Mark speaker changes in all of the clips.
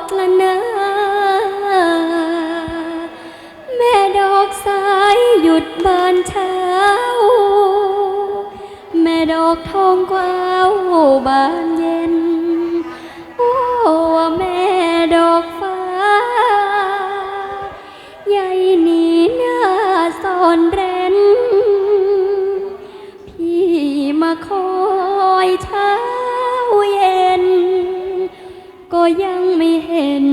Speaker 1: ดละนาแม่ดอกสายหยุดบานเช้า แม่ดอกทองกว้าวบานเย็น โอ้แม่ดอกฟ้าใยหนีหน้าซ่อนเร้น พี่มาคอยเช้า็ยังไม่เห็น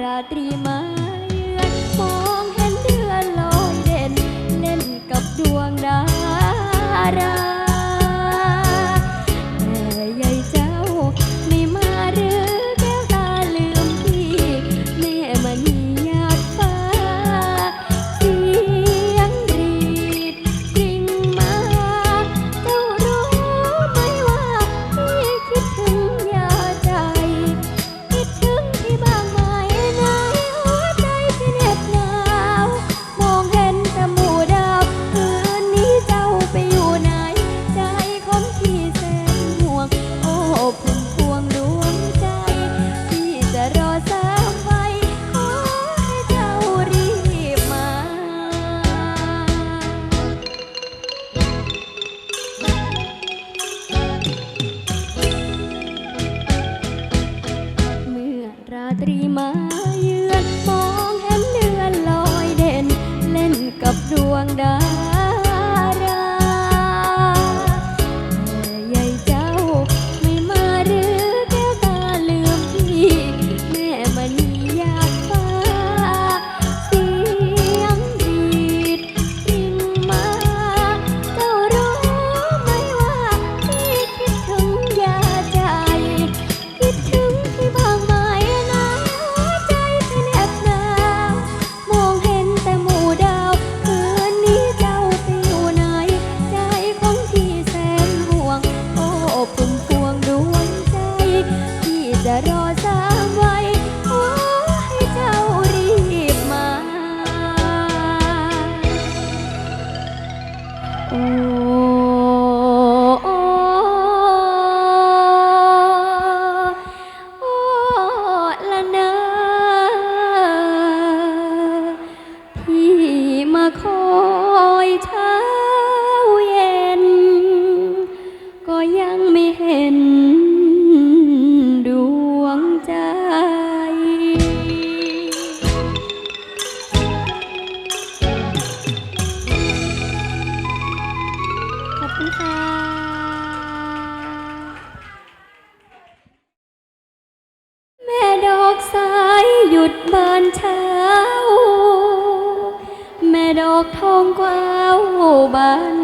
Speaker 1: ราตรีมา ตรีมาเยือนมองเห็นเดือนลอยเด่น เล่นกับดวงดาว คอยเช้าเย็น ก็ยังไม่เห็นดวงใจ ขอบคุณค่ะแม่ดอกสายหยุดบานช้า อกทองกว้าวบาน